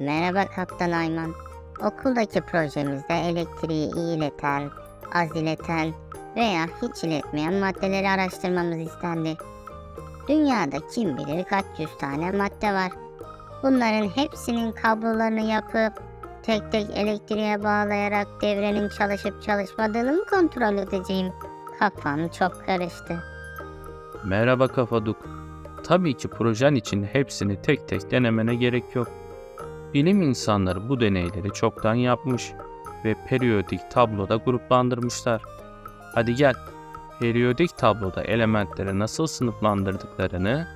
Merhaba Kaptan Ayman. Okuldaki projemizde elektriği iyi ileten, az ileten veya hiç iletmeyen maddeleri araştırmamız istendi. Dünyada kim bilir kaç yüz tane madde var. Bunların hepsinin kablolarını yapıp tek tek elektriğe bağlayarak devrenin çalışıp çalışmadığını mı kontrol edeceğim? Kafam çok karıştı. Merhaba Kafaduk. Tabii ki projen için hepsini tek tek denemene gerek yok. Bilim insanları bu deneyleri çoktan yapmış ve periyodik tabloda gruplandırmışlar. Hadi gel, periyodik tabloda elementleri nasıl sınıflandırdıklarını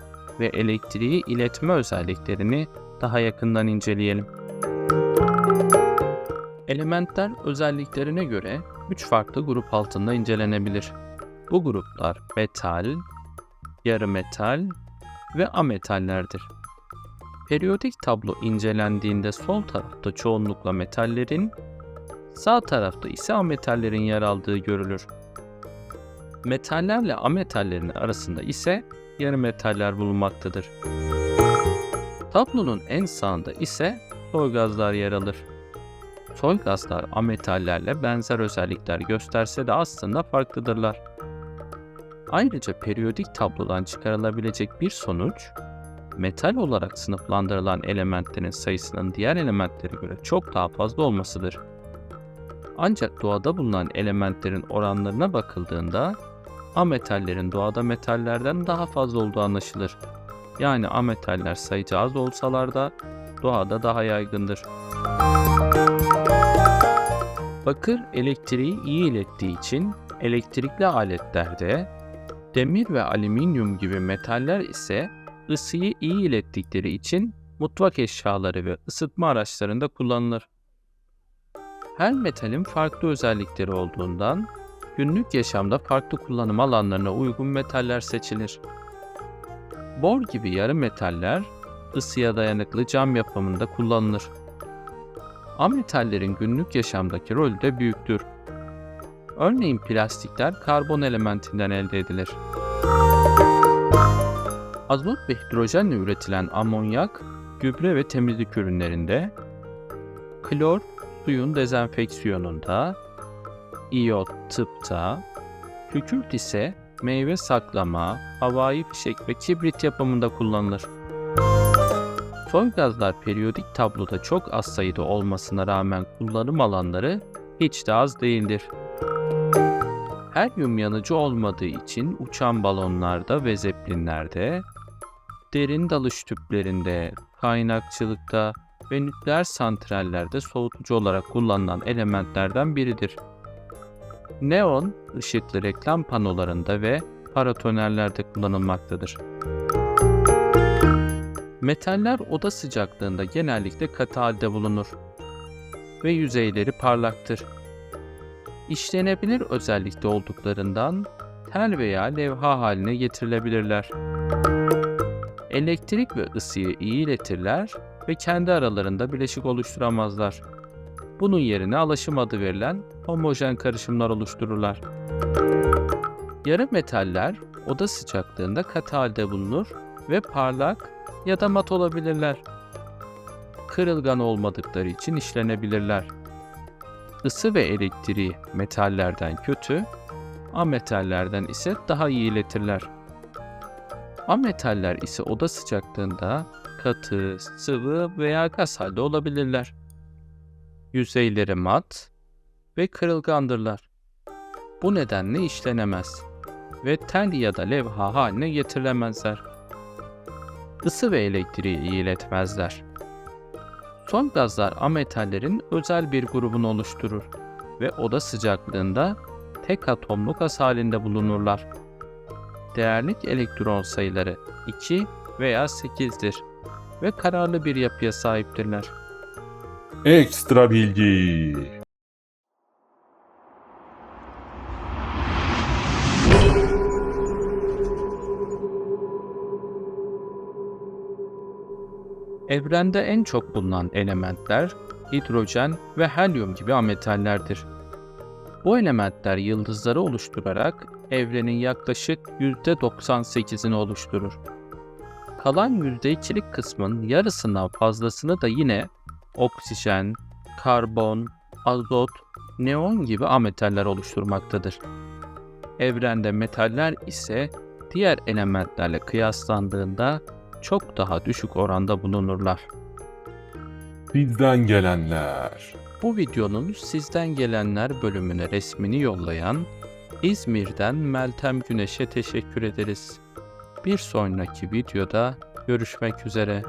ve elektriği iletme özelliklerini daha yakından inceleyelim. Elementler özelliklerine göre 3 farklı grup altında incelenebilir. Bu gruplar metal, yarı metal ve ametallerdir. Periyodik tablo incelendiğinde sol tarafta çoğunlukla metallerin, sağ tarafta ise ametallerin yer aldığı görülür. Metallerle ametallerin arasında ise yarı metaller bulunmaktadır. Tablonun en sağında ise soy gazlar yer alır. Soy gazlar ametallerle benzer özellikler gösterse de aslında farklıdırlar. Ayrıca periyodik tablodan çıkarılabilecek bir sonuç, metal olarak sınıflandırılan elementlerin sayısının diğer elementlere göre çok daha fazla olmasıdır. Ancak doğada bulunan elementlerin oranlarına bakıldığında ametallerin doğada metallerden daha fazla olduğu anlaşılır. Yani ametaller sayıca az olsalar da doğada daha yaygındır. Bakır elektriği iyi ilettiği için elektrikli aletlerde Demir ve alüminyum gibi metaller ise ısıyı iyi ilettikleri için mutfak eşyaları ve ısıtma araçlarında kullanılır. Her metalin farklı özellikleri olduğundan günlük yaşamda farklı kullanım alanlarına uygun metaller seçilir. Bor gibi yarı metaller ısıya dayanıklı cam yapımında kullanılır. Ametallerin günlük yaşamdaki rolü de büyüktür. Örneğin plastikler karbon elementinden elde edilir. Azot ve hidrojenle üretilen amonyak, gübre ve temizlik ürünlerinde, klor suyun dezenfeksiyonunda, iyot tıpta, kükürt ise meyve saklama, havai fişek ve kibrit yapımında kullanılır. Soy gazlar periyodik tabloda çok az sayıda olmasına rağmen kullanım alanları hiç de az değildir. Helyum yanıcı olmadığı için uçan balonlarda ve zeplinlerde, derin dalış tüplerinde, kaynakçılıkta ve nükleer santrallerde soğutucu olarak kullanılan elementlerden biridir. Neon, ışıklı reklam panolarında ve paratonellerde kullanılmaktadır. Metaller oda sıcaklığında genellikle katı halde bulunur ve yüzeyleri parlaktır işlenebilir özellikte olduklarından tel veya levha haline getirilebilirler. Elektrik ve ısıyı iyi iletirler ve kendi aralarında bileşik oluşturamazlar. Bunun yerine alaşım adı verilen homojen karışımlar oluştururlar. Yarı metaller oda sıcaklığında katı halde bulunur ve parlak ya da mat olabilirler. Kırılgan olmadıkları için işlenebilirler. Isı ve elektriği metallerden kötü, ametallerden ise daha iyi iletirler. Ametaller ise oda sıcaklığında katı, sıvı veya gaz halde olabilirler. Yüzeyleri mat ve kırılgandırlar. Bu nedenle işlenemez ve tel ya da levha haline getirilemezler. Isı ve elektriği iletmezler. Son gazlar ametallerin özel bir grubunu oluşturur ve oda sıcaklığında tek atomlu gaz halinde bulunurlar. Değerlik elektron sayıları 2 veya 8'dir ve kararlı bir yapıya sahiptirler. Ekstra bilgi. Evrende en çok bulunan elementler hidrojen ve helyum gibi ametallerdir. Bu elementler yıldızları oluşturarak evrenin yaklaşık %98'ini oluşturur. Kalan %2'lik kısmın yarısından fazlasını da yine oksijen, karbon, azot, neon gibi ametaller oluşturmaktadır. Evrende metaller ise diğer elementlerle kıyaslandığında çok daha düşük oranda bulunurlar. Sizden gelenler. Bu videonun sizden gelenler bölümüne resmini yollayan İzmir'den Meltem Güneş'e teşekkür ederiz. Bir sonraki videoda görüşmek üzere.